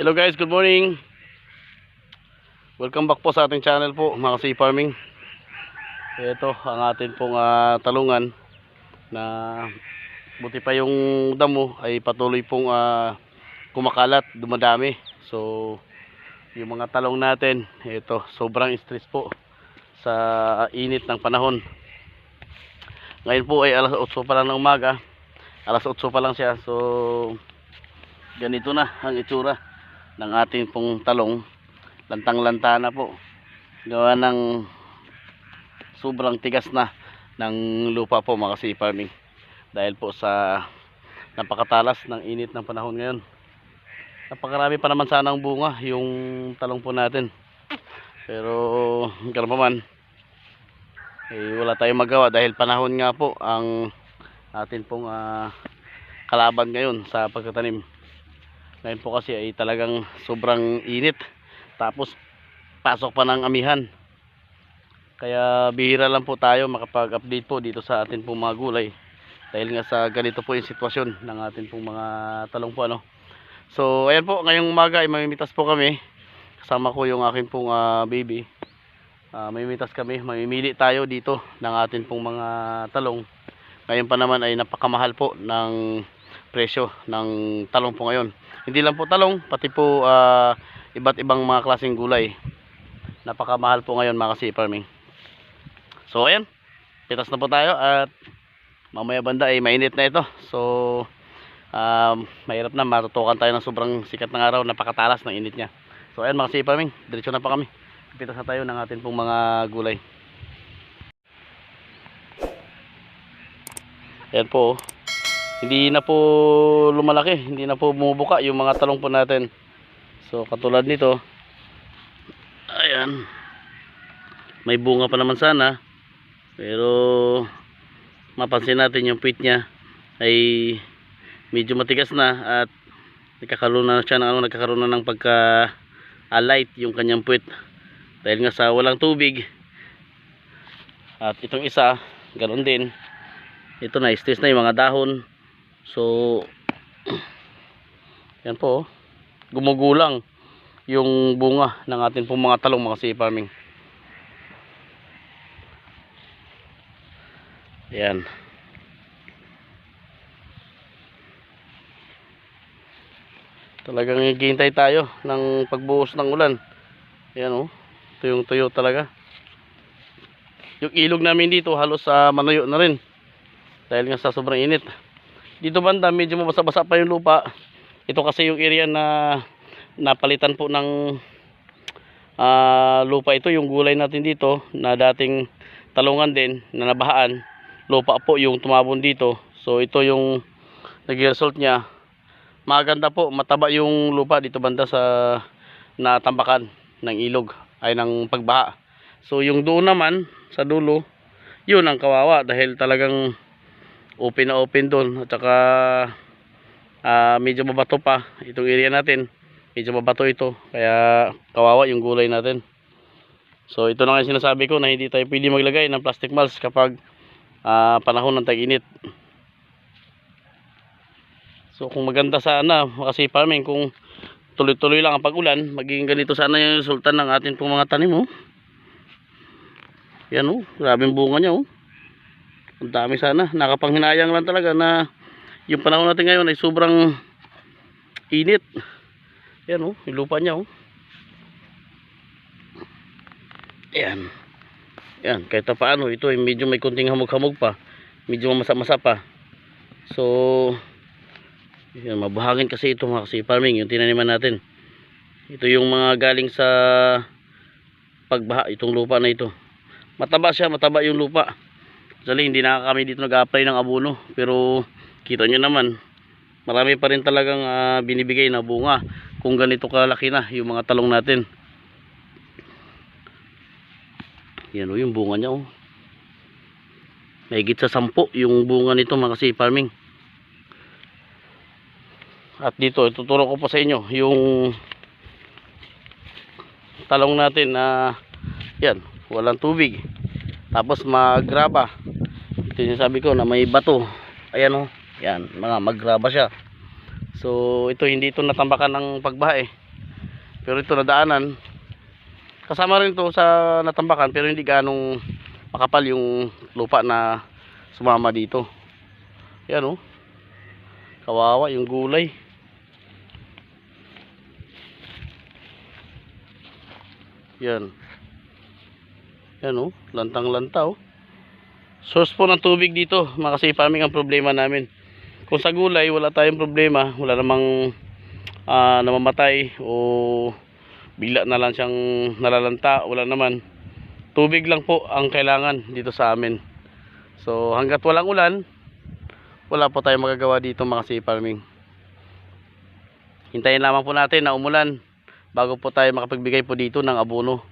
Hello guys, good morning. Welcome back po sa ating channel po, mga sea farming. Ito ang atin pong ah, talungan na buti pa yung damo ay patuloy pong ah, kumakalat, dumadami. So, yung mga talong natin, ito, sobrang stress po sa init ng panahon. Ngayon po ay alas 8 pa lang ng umaga. Alas 8 pa lang siya. So, ganito na ang itsura ng ating pong talong. Lantang-lanta na po. Gawa ng sobrang tigas na ng lupa po mga sea farming. Dahil po sa napakatalas ng init ng panahon ngayon. Napakarami pa naman sana ang bunga yung talong po natin. Pero gano'n pa man, eh, wala tayong magawa dahil panahon nga po ang atin pong ah, kalaban ngayon sa pagtatanim. Ngayon po kasi ay talagang sobrang init. Tapos pasok pa ng amihan. Kaya bihira lang po tayo makapag-update po dito sa atin pong mga gulay. Dahil nga sa ganito po yung sitwasyon ng atin pong mga talong po ano. So ayan po, ngayong umaga ay mamimitas po kami. Kasama ko yung akin pong ah, baby. Ah, mamimitas kami, mamimili tayo dito ng atin pong mga talong. Ngayon pa naman ay napakamahal po ng presyo ng talong po ngayon. Hindi lang po talong, pati po ah, iba't ibang mga klaseng gulay. Napakamahal po ngayon mga kasi farming. So ayan, pitas na po tayo at mamaya banda ay mainit na ito. So um, mahirap na matutukan tayo ng sobrang sikat ng araw, napakatalas ng init niya. So ayan mga kasi farming, diretso na pa kami. Pitas na tayo ng atin pong mga gulay. Ayan po. oh. Hindi na po lumalaki, hindi na po bumubuka yung mga talong po natin. So katulad nito. Ayan. May bunga pa naman sana. Pero mapansin natin yung puwit niya ay medyo matigas na at nagkakaroon na siya ng ano, nagkakaroon na ng pagka alight yung kanyang puwit dahil nga sa walang tubig at itong isa ganoon din ito na stress na yung mga dahon so yan po oh. gumugulang yung bunga ng ating pong mga talong mga sea farming. Yan talagang hihintay tayo ng pagbuhos ng ulan. Yan oh. Tuyong tuyo talaga. Yung ilog namin dito halos sa manuyo na rin. Dahil nga sa sobrang init dito banda medyo mabasa-basa pa yung lupa. Ito kasi yung area na napalitan po ng ah, lupa ito. Yung gulay natin dito na dating talungan din na nabahaan. Lupa po yung tumabon dito. So ito yung naging result niya. Maganda po mataba yung lupa dito banda sa natambakan ng ilog ay ng pagbaha. So yung doon naman sa dulo yun ang kawawa dahil talagang open na open doon at saka ah, medyo mabato pa itong area natin. Medyo mabato ito. Kaya kawawa yung gulay natin. So ito na nga sinasabi ko na hindi tayo pwede maglagay ng plastic mulch kapag ah, panahon ng tag-init. So kung maganda sana kasi farming kung tuloy-tuloy lang ang pag-ulan magiging ganito sana yung resulta ng atin pong mga tanim oh. yan oh. Grabing bunga niya oh ang dami sana. Nakapanghinayang lang talaga na yung panahon natin ngayon ay sobrang init. Yan oh yung lupa niya oh. Yan yan kahit pa paano ito ay medyo may kunting hamog-hamog pa. Medyo mamasa-masa pa. So yan, mabuhangin kasi ito mga kasi farming yung tinaniman natin. Ito yung mga galing sa pagbaha itong lupa na ito. Mataba siya mataba yung lupa Actually, hindi na kami dito nag-apply ng abono. Pero, kita nyo naman, marami pa rin talagang ah, binibigay na bunga. Kung ganito kalaki na yung mga talong natin. Yan o, yung bunga niya o. Mahigit sa sampo yung bunga nito mga kasi farming. At dito, ituturo ko pa sa inyo yung talong natin na yan, walang tubig. Tapos magraba. Ito yung sabi ko na may bato. Ayan o. Yan, mga magraba siya. So, ito hindi ito natambakan ng pagbaha eh. Pero ito nadaanan. Kasama rin to sa natambakan pero hindi ganong makapal yung lupa na sumama dito. Yan oh. Kawawa yung gulay. Yan. Yan oh, lantang-lanta oh. Source po ng tubig dito, mga kasi farming ang problema namin. Kung sa gulay, wala tayong problema, wala namang ah, namamatay o bigla na lang siyang nalalanta, wala naman. Tubig lang po ang kailangan dito sa amin. So hanggat walang ulan, wala po tayong magagawa dito mga farming. Hintayin lamang po natin na umulan bago po tayo makapagbigay po dito ng abono.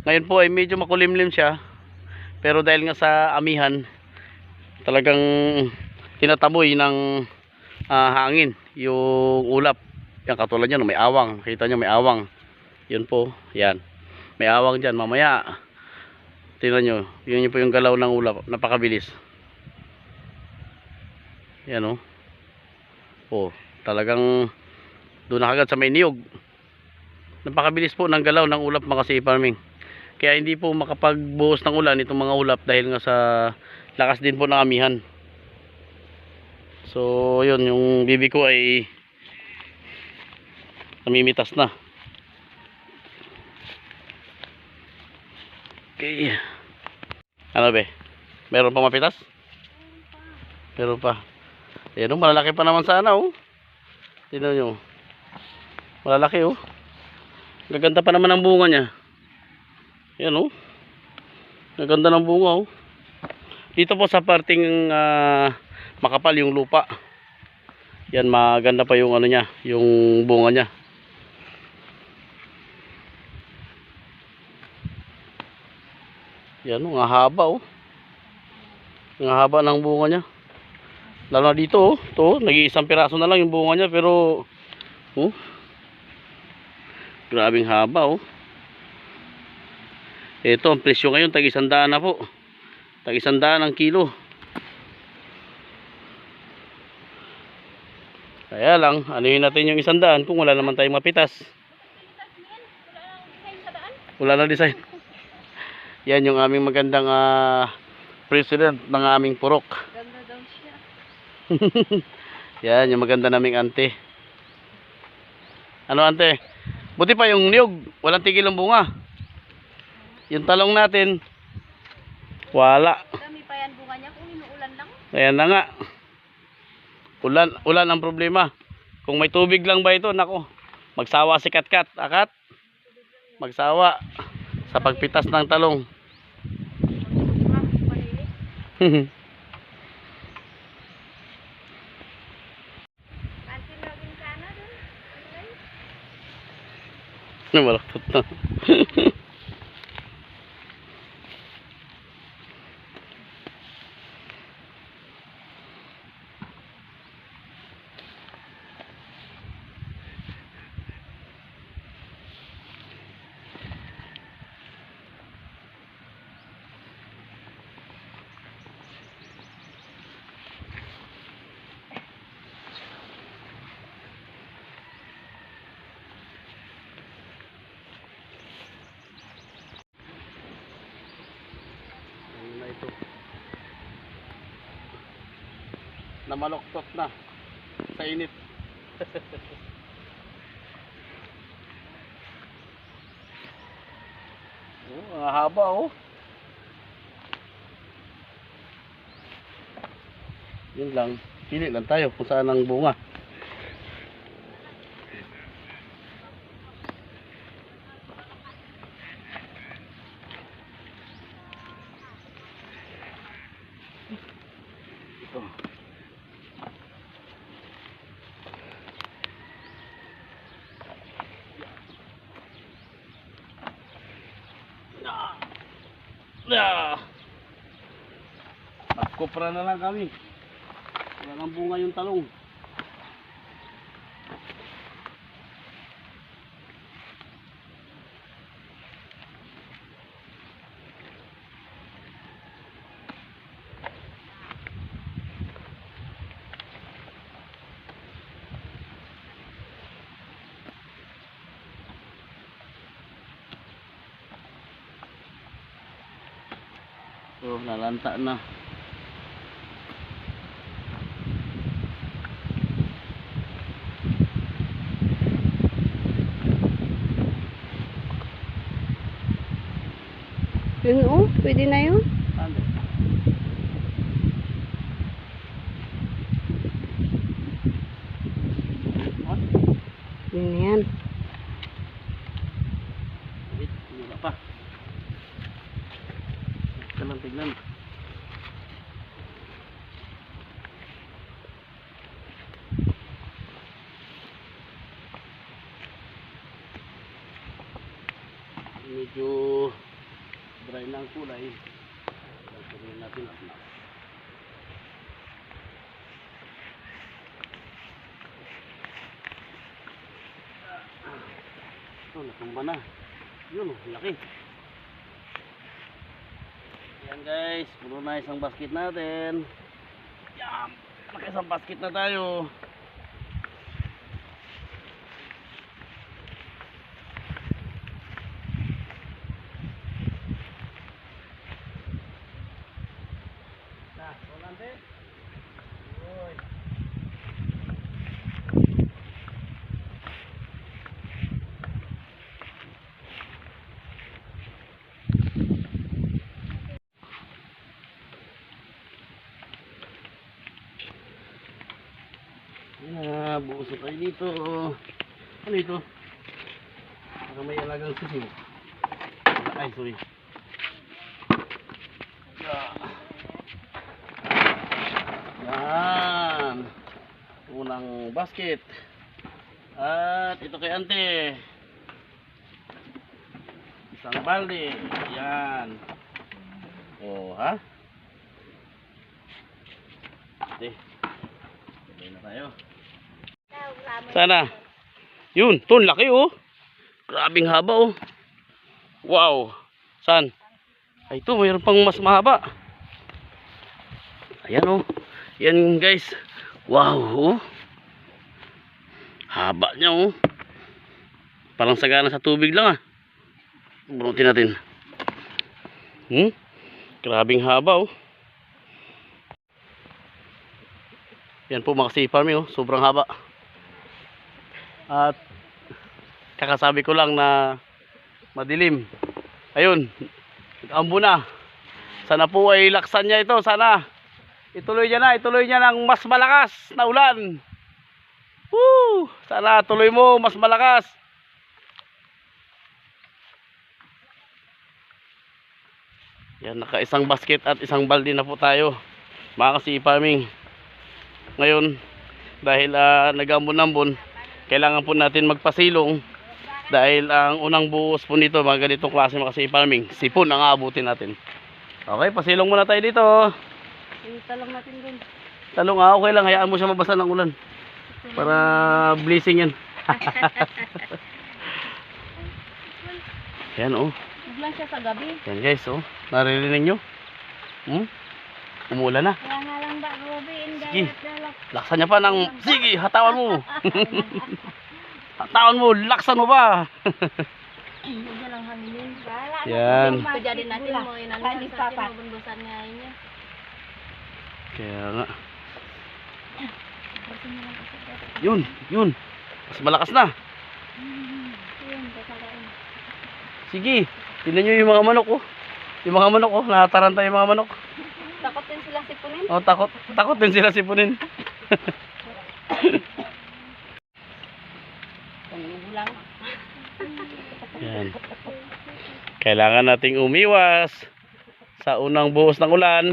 Ngayon po ay medyo makulimlim siya. Pero dahil nga sa amihan, talagang tinataboy ng ah, hangin yung ulap. Yan katulad yan, may awang. Kita nyo may awang. Yun po, yan. May awang dyan. Mamaya, tingnan nyo, yun po yung galaw ng ulap. Napakabilis. Yan o. Oh. oh, talagang doon na kagad sa may niyog. Napakabilis po ng galaw ng ulap mga kasi farming. Kaya hindi po makapagbuhos ng ulan itong mga ulap dahil nga sa lakas din po ng amihan. So, yun, yung bibi ko ay namimitas na. Okay. Ano be? Meron pa mapitas? Meron pa. Ayan o, malalaki pa naman sana oh. Tignan nyo. Malalaki oh. Gaganda pa naman ang bunga niya. Yan oh. Gaganda ng bunga oh. Dito po sa parting ah, makapal yung lupa. Yan maganda pa yung ano niya, yung bunga niya. Yan oh, ang haba oh. Ang haba ng bunga niya. Lalo na dito oh, to, nag-iisang piraso na lang yung bunga niya pero oh. Grabing haba oh. Ito, ang presyo ngayon, tag isandaan na po. Tag isandaan ang kilo. Kaya lang, anuhin natin yung isandaan kung wala naman tayong mapitas. Wala na design. Yan yung aming magandang ah, president ng aming purok. Ganda daw siya. Yan, yung maganda naming ante. Ano ante? Buti pa yung niyog, walang tigil ang bunga. Yung talong natin, wala. Dami pa yan bunga niya kung inuulan lang. Ayan na nga. Ulan, ulan ang problema. Kung may tubig lang ba ito, nako. Magsawa si Katkat. Akat. Magsawa sa pagpitas ng talong. Ah, panili. Kantin laging sana dun. Ano yun? Malaktot na. Ano na ito? Namaloktot na sa init. oh, ang haba oh. Yun lang. Pili lang tayo kung saan ang bunga. Ito. Ah. Ah. Nagkupra na lang kami. Wala nang bunga yung talong. So, lalanta na. Yun oh, pwede na yun. Ande. What? Yun na yan. Wait, wala pa. Ito lang tignan. Medyo dry na ang kulay. Lagyan natin at na. Ito, natumba na. Yun, oh, laki. Yan guys, puno na isang basket natin. Yan, laki isang basket na tayo. Na, volante. Uy. Yan na, dito. Ano ito? Baka may alagang sisiw. Ay, sorry. Yan. Unang basket. At ito kay ante. Isang balde. Yan. Oh, ha? Ate. Sabay na tayo. Sana. Yun, ton laki oh. Grabing haba oh. Wow. San? Ay ito, mayroon pang mas mahaba. Ayan oh. Yan guys. Wow oh. Haba niya oh. Parang sagana sa tubig lang ah. Bunutin natin. Hmm? Grabing haba oh. Yan po mga sea farming oh. Sobrang haba. At kakasabi ko lang na madilim. Ayun. Ambo na. Sana po ay laksan niya ito. Sana ituloy niya na. Ituloy niya ng mas malakas na ulan. Woo! Sana tuloy mo mas malakas. Yan, naka isang basket at isang balde na po tayo. Mga kasi farming. Ngayon, dahil uh, nag-ambon-ambon, kailangan po natin magpasilong dahil ang unang buhos po nito mga ganitong klase mga kasi farming sipon ang aabutin natin. Okay pasilong muna tayo dito. Yung talong natin dun. talong ah okay lang. Hayaan mo siya mabasa ng ulan para blessing yan. Yan oh. Biglang siya sa gabi. yan guys oh. Naririnig nyo? Hmm? Umulan na Kaya nga lang ba, Ruby, Sige. laksan niya pa ng sige hatawan mo hatawan mo laksan mo na. Yan. Kaya natin mo, Kain sa atin, mabundusan nga niya. kaya nga yun yun mas malakas na Yun. Sige, tingnan nyo yung mga manok oh. Yung mga manok oh, nakataranta yung mga manok. Takot din sila sipunin. Oh, takot, takot din sila sipunin. Pangulang. Yan. Kailangan nating umiwas sa unang buhos ng ulan.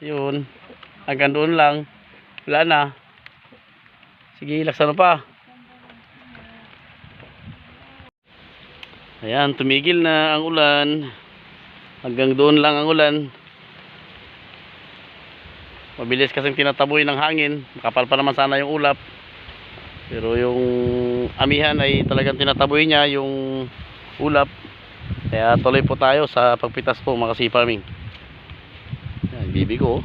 Yun. Hanggang doon lang. Wala na. Sige, laksan pa. Ayan, tumigil na ang ulan. Hanggang doon lang ang ulan. Mabilis kasing tinataboy ng hangin. Makapal pa naman sana yung ulap. Pero yung amihan ay talagang tinataboy niya yung ulap. Kaya tuloy po tayo sa pagpitas po mga sea farming. Yan, bibi ko. oh.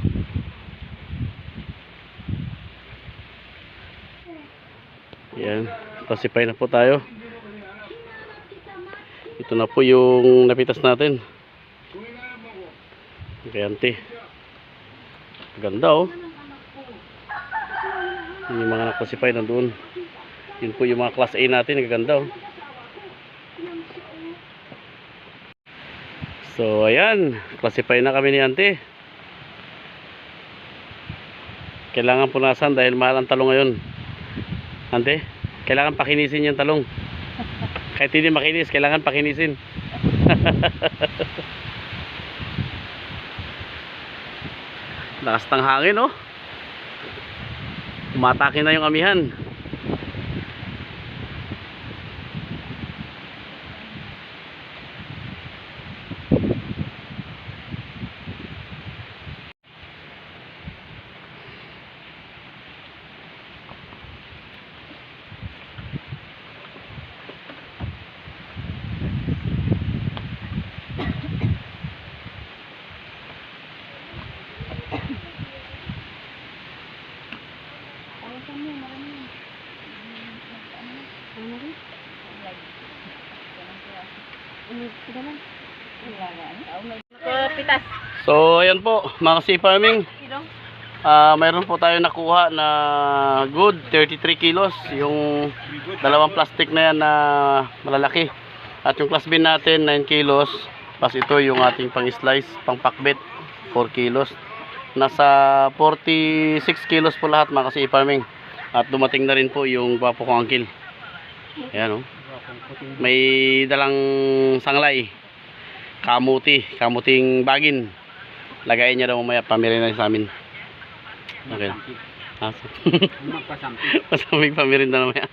Yan, pasipay na po tayo. Ito na po yung napitas natin. Auntie. Ganda oh. Yun yung mga naklasify nandun. Yun po yung mga class A natin. Gaganda oh. So ayan. Classify na kami ni auntie. Kailangan punasan dahil mahal ang talong ngayon. Ante, kailangan pakinisin yung talong. Kahit hindi makinis, kailangan pakinisin. Lakas ng hangin, oh. Tumatake na yung amihan. Nakapitas. So, ayan po, mga sea farming. Ah, mayroon po tayo nakuha na good 33 kilos. Yung dalawang plastic na yan na malalaki. At yung class bin natin 9 kilos. Plus ito yung ating pang slice pang pakbet 4 kilos. Nasa 46 kilos po lahat mga kasi farming. At dumating na rin po yung gwapo kong angkil ayan oh. May dalang sanglay kamuti kamuting bagin lagayin niya daw mamaya pamirin na sa amin Okay. Ah, Masamig pamirinda na mamaya.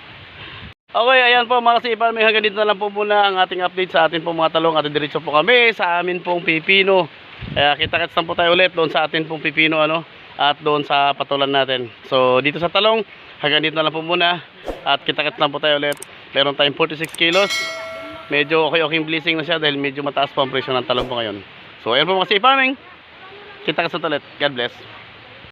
okay, ayan po mga kasipal. May hanggang dito na lang po muna ang ating update sa atin pong mga talong. At diretso po kami sa amin pong pipino. Kaya kita-kits po tayo ulit doon sa atin pong pipino ano at doon sa patulan natin. So dito sa talong, hanggang dito na lang po muna. At kita-kits po tayo ulit. Meron tayong 46 kilos. Medyo okay-okay blessing na siya dahil medyo mataas po ang presyo ng talong po ngayon. So ayan po mga kasipaming. Kita-kits na ulit. God bless.